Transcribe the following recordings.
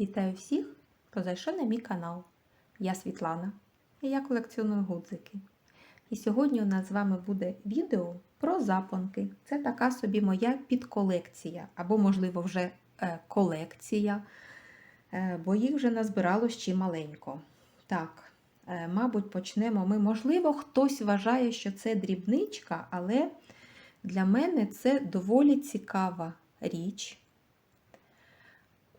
Вітаю всіх, хто зайшов на мій канал. Я Світлана і я колекціоную гудзики. І сьогодні у нас з вами буде відео про запонки. Це така собі моя підколекція, або, можливо, вже е, колекція, е, бо їх вже назбиралось чималенько. Так, е, мабуть, почнемо ми. Можливо, хтось вважає, що це дрібничка, але для мене це доволі цікава річ.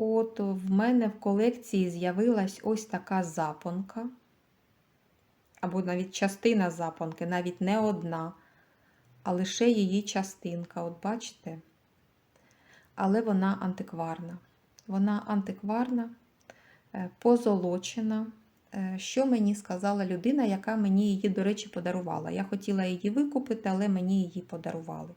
От в мене в колекції з'явилась ось така запонка, або навіть частина запонки, навіть не одна, а лише її частинка. От бачите? Але вона антикварна. Вона антикварна, е, позолочена. Е, Що мені сказала людина, яка мені її, до речі, подарувала. Я хотіла її викупити, але мені її подарували.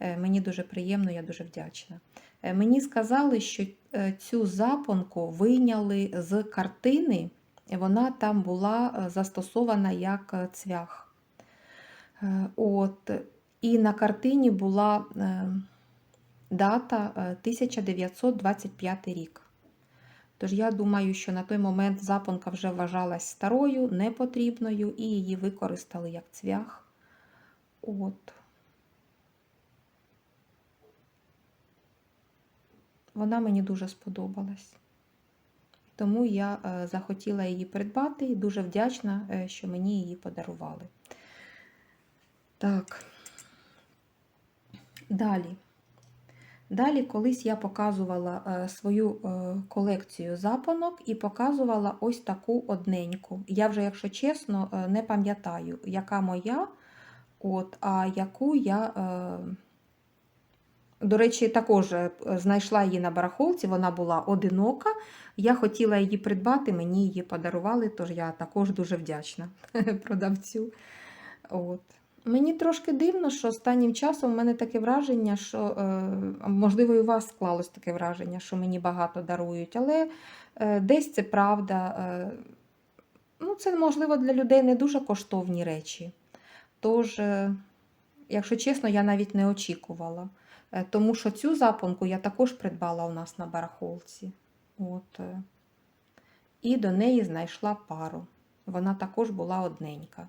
Е, Мені дуже приємно, я дуже вдячна. Е, Мені сказали, що е, цю запонку вийняли з картини, і вона там була е, застосована як цвях. От, і на картині була дата е, 1925 рік. Тож я думаю, що на той момент запонка вже вважалась старою, непотрібною, і її використали як цвях. От. Вона мені дуже сподобалась. Тому я е, захотіла її придбати і дуже вдячна, е, що мені її подарували. Так. Далі. Далі, колись я показувала е, свою колекцію запонок і показувала ось таку одненьку. Я вже, якщо чесно, не пам'ятаю, яка моя, от, а яку я. До речі, також е, знайшла її на барахолці, вона була одинока. Я хотіла її придбати, мені її подарували, тож я також дуже вдячна продавцю. От. Мені трошки дивно, що останнім часом в мене таке враження, що, е, можливо, і у вас склалось таке враження, що мені багато дарують, але е, десь це правда. Ну, Це, можливо, для людей не дуже коштовні речі. Тож, якщо чесно, я навіть не очікувала. Е, Тому що цю запонку я також придбала у нас на барахолці. От. е. І до неї знайшла пару. Вона також була одненька.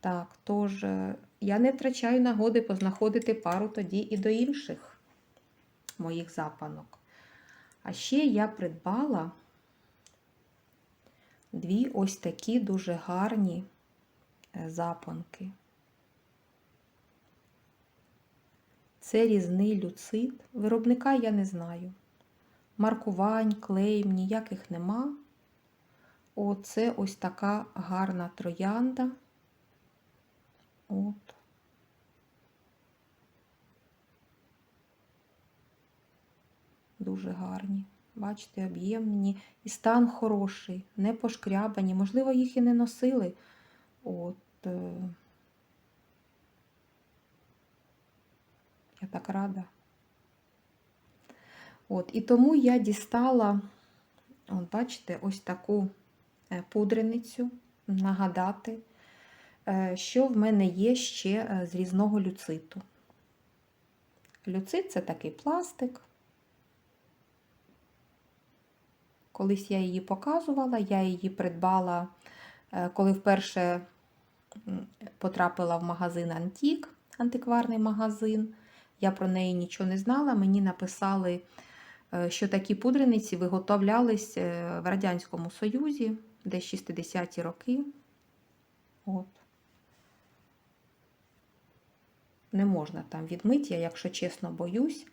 Так, тож е, я не втрачаю нагоди познаходити пару тоді і до інших моїх запанок. А ще я придбала дві ось такі дуже гарні е, запонки. Це різний люцит. Виробника я не знаю. Маркувань, клейм, ніяких нема. Оце ось така гарна троянда. От. Дуже гарні. Бачите, об'ємні. І стан хороший, не пошкрябані. Можливо, їх і не носили. От. Я так рада. От, і тому я дістала, от бачите, ось таку е, пудреницю, нагадати, е, що в мене є ще е, з різного люциту. Люцит це такий пластик. Колись я її показувала, я її придбала, коли вперше потрапила в магазин Антік, антикварний магазин. Я про неї нічого не знала. Мені написали, е, що такі пудрениці виготовлялись е, в Радянському Союзі, десь 60-ті роки. От. Не можна там відмити, я, якщо чесно, боюсь.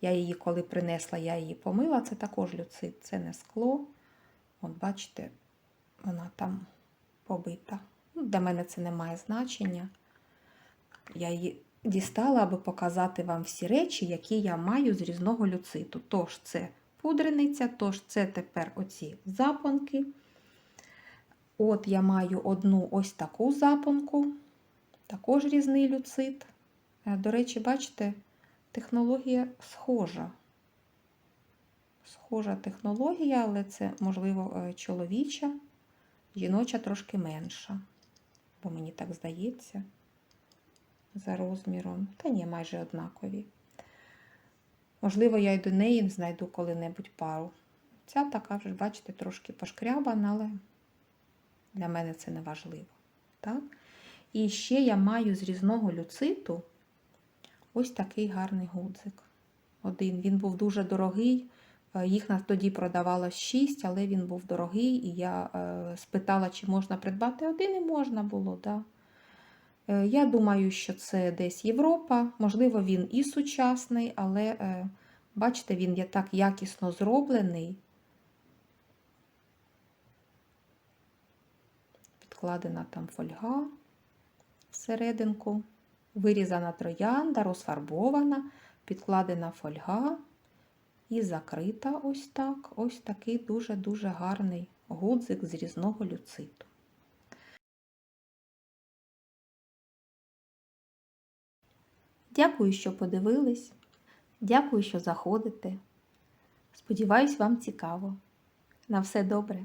Я її, коли принесла, я її помила. Це також люцит, це не скло. От бачите, вона там побита. Ну, Для мене це не має значення. Я її дістала, аби показати вам всі речі, які я маю з різного люциту. Тож, це пудрениця, тож це тепер оці запонки. От я маю одну ось таку запонку, також різний люцит. Е, До речі, бачите, технологія схожа. Схожа технологія, але це, можливо, е, чоловіча, жіноча трошки менша. Бо мені так здається за розміром, та ні, майже однакові. Можливо, я й до неї знайду коли-небудь пару. Ця така вже, бачите, трошки пошкрябана, але для мене це не важливо. Так? І ще я маю з різного люциту ось такий гарний гудзик. Один. Він був дуже дорогий. Е, Їх нас тоді продавалось 6, але він був дорогий, і я е, спитала, чи можна придбати один, і можна було. Да. Е, Я думаю, що це десь Європа, можливо, він і сучасний, але е, бачите, він є так якісно зроблений. Підкладена там фольга всерединку, вирізана троянда, розфарбована, підкладена фольга і закрита ось так. Ось такий дуже-дуже гарний гудзик з різного люциту. Дякую, що подивились. Дякую, що заходите. Сподіваюсь, вам цікаво. На все добре.